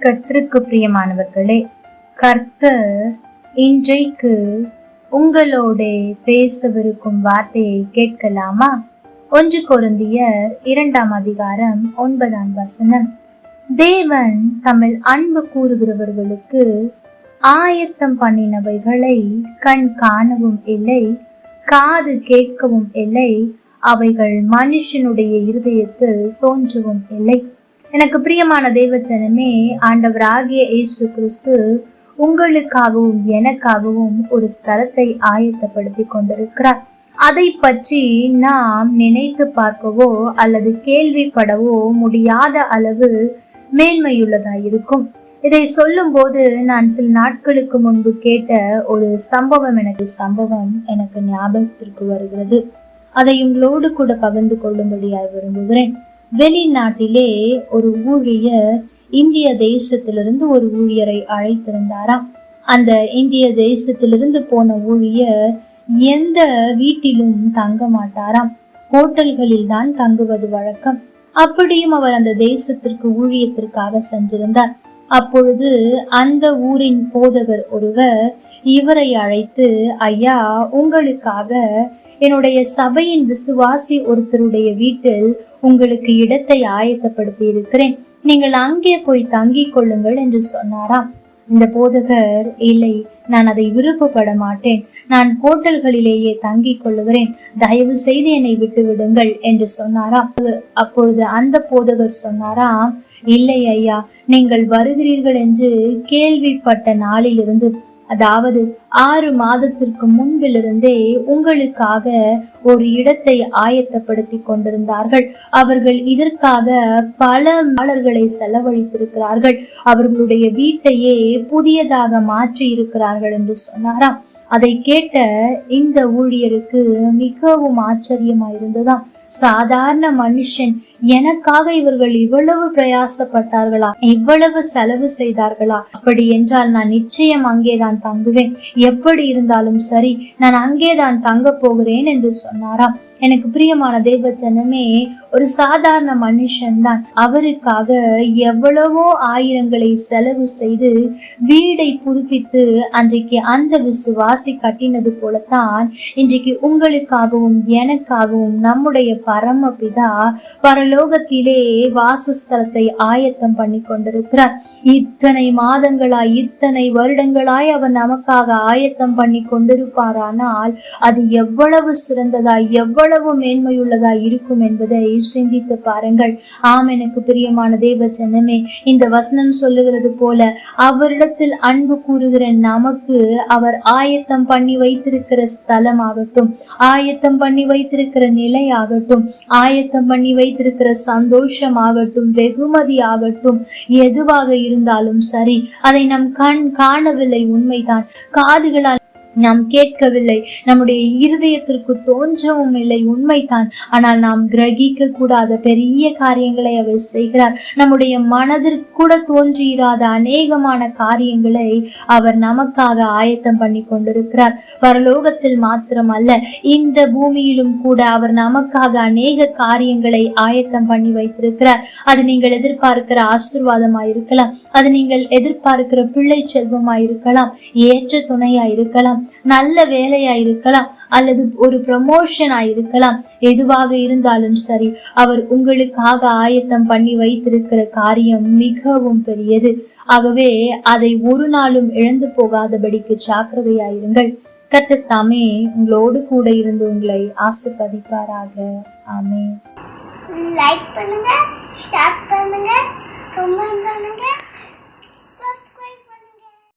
கர்த்தருக்கு பிரியமானவர்களே கர்த்தர் இன்றைக்கு உங்களோட பேசவிருக்கும் வார்த்தையை கேட்கலாமா? ஒன்று கொருந்தியர் இரண்டாம் அதிகாரம் ஒன்பதாம் வசனம். தேவன் தமிழ் அன்பு கூறுகிறவர்களுக்கு ஆயத்தம் பண்ணினவைகளை கண் காணவும் இல்லை காது கேட்கவும் இல்லை அவைகள் மனுஷனுடைய இருதயத்தில் தோன்றவும் இல்லை. எனக்கு பிரியமான தேவச்சனமே ஆண்டவராகிய இயேசு கிறிஸ்து உங்களுக்காகவும் எனக்காகவும் ஒரு ஸ்தலத்தை ஆயத்தப்படுத்தி கொண்டிருக்கிறார். அதை பற்றி நாம் நினைத்து பார்க்கவோ அல்லது கேள்விப்படவோ முடியாத அளவு மேன்மையுள்ளதாயிருக்கும் இதை சொல்லும்போது நான் சில நாட்களுக்கு முன்பு கேட்ட ஒரு சம்பவம் எனக்கு சம்பவம் எனக்கு ஞாபகத்திற்கு வருகிறது. அதை உங்களோடு கூட பகிர்ந்து கொள்ளும்படியாய் விரும்புகிறேன். வெளிநாட்டிலே ஒரு ஊழியர் இந்திய தேசத்திலிருந்து ஒரு ஊழியரை அழைத்திருந்தாராம். அந்த இந்திய தேசத்திலிருந்து போன ஊழியர் எந்த வீட்டிலும் தங்க மாட்டாராம். ஹோட்டல்களில் தான் தங்குவது வழக்கம். அப்படியும் அவர் அந்த தேசத்திற்கு ஊழியத்திற்காக சென்றிருந்தார். அப்பொழுது அந்த ஊரின் போதகர் ஒருவர் இவரை அழைத்து ஐயா உங்களுக்காக என்னுடைய சபையின் விசுவாசி ஒருத்தருடைய வீட்டில் உங்களுக்கு இடத்தை ஆயத்தப்படுத்தி இருக்கிறேன் நீங்கள் அங்கே போய் தங்கிக் கொள்ளுங்கள் என்று சொன்னாராம். இந்த போதகர் இல்லை நான் அதை விருப்பப்பட மாட்டேன். நான் ஹோட்டல்களிலேயே தங்கிக் கொள்ளுகிறேன். தயவு செய்து என்னை விட்டு விடுங்கள் என்று சொன்னாராம். அப்பொழுது அந்த போதகர் சொன்னாராம் இல்லை ஐயா நீங்கள் வருகிறீர்கள் என்று கேள்விப்பட்ட நாளிலிருந்து அதாவது ஆறு மாதத்திற்கு முன்பிலிருந்தே உங்களுக்காக ஒரு இடத்தை ஆயத்தப்படுத்தி கொண்டிருந்தார்கள். அவர்கள் இதற்காக பல மாலர்களை செலவழித்திருக்கிறார்கள். அவர்களுடைய வீட்டையே புதியதாக மாற்றி இருக்கிறார்கள் என்று சொன்னாராம். அதை கேட்ட இந்த ஊழியருக்கு மிகவும் ஆச்சரியமாயிருந்ததாம். சாதாரண மனுஷன் எனக்காக இவர்கள் இவ்வளவு பிரயாசப்பட்டார்களா? இவ்வளவு செலவு செய்தார்களா? அப்படி என்றால் நான் நிச்சயம் அங்கேதான் தங்குவேன். எப்படி இருந்தாலும் சரி நான் அங்கேதான் தங்க போகிறேன் என்று சொன்னாராம். எனக்கு பிரியமான தேவச்சனமே ஒரு சாதாரண மனுஷன்தான். அவருக்காக எவ்வளவோ ஆயிரங்களை செலவு செய்து வீடை புதுப்பித்து அன்றைக்கு அந்த விசுவாசி கட்டினது போலத்தான் இன்றைக்கு உங்களுக்காகவும் எனக்காகவும் நம்முடைய பரமபிதா பரலோகத்திலே வாசஸ்தலத்தை ஆயத்தம் பண்ணி கொண்டிருக்கிறார். இத்தனை மாதங்களாய் இத்தனை வருடங்களாய் அவர் நமக்காக ஆயத்தம் பண்ணி கொண்டிருப்பாரானால் அது எவ்வளவு சிறந்ததாய் எவ்வளவு எவ்வளவு மேன்மையுள்ளதா இருக்கும் என்பதை சிந்தித்து பாருங்கள். ஆம் எனக்கு பிரியமான தேவ ஜனமே இந்த வசனம் சொல்லுகிறது போல அவரிடத்தில் அன்பு கூறுகிற நமக்கு அவர் ஆயத்தம் பண்ணி வைத்திருக்கிற ஸ்தலம் ஆகட்டும் ஆயத்தம் பண்ணி வைத்திருக்கிற நிலை ஆகட்டும் ஆயத்தம் பண்ணி வைத்திருக்கிற சந்தோஷம் ஆகட்டும் வெகுமதி ஆகட்டும் எதுவாக இருந்தாலும் சரி அதை நம் கண் காணவில்லை உண்மைதான். காதுகளால் நாம் கேட்கவில்லை. நம்முடைய இருதயத்திற்கு தோன்றவும் இல்லை உண்மைதான். ஆனால் நாம் கிரகிக்க கூடாத பெரிய காரியங்களை அவர் செய்கிறார். நம்முடைய மனதிற்கூட தோன்றியிராத அநேகமான காரியங்களை அவர் நமக்காக ஆயத்தம் பண்ணி கொண்டிருக்கிறார். பரலோகத்தில் மாத்திரமல்ல இந்த பூமியிலும் கூட அவர் நமக்காக அநேக காரியங்களை ஆயத்தம் பண்ணி வைத்திருக்கிறார். அது நீங்கள் எதிர்பார்க்கிற ஆசிர்வாதமாய் இருக்கலாம். அது நீங்கள் எதிர்பார்க்கிற பிள்ளை செல்வமாய் இருக்கலாம். ஏற்ற துணையாய் இருக்கலாம். நல்ல வேலையா இருக்கலாம் அல்லது ஒரு ப்ரமோஷனா இருக்கலாம் எதுவாக இருந்தாலும் சரி அவர் உங்களுக்காக ஆயத்தம் பண்ணி வைத்திருக்கிற காரியம் மிகவும் பெரியது. ஆகவே அதை ஒரு நாளும் இழந்து போகாதபடிக்கு ஜாக்கிரதையாயிருங்கள். கத்தத்தாமே உங்களோடு கூட இருந்து உங்களை ஆசிர்வதிப்பாராக. ஆமே லைக் பண்ணுங்க ஷேர்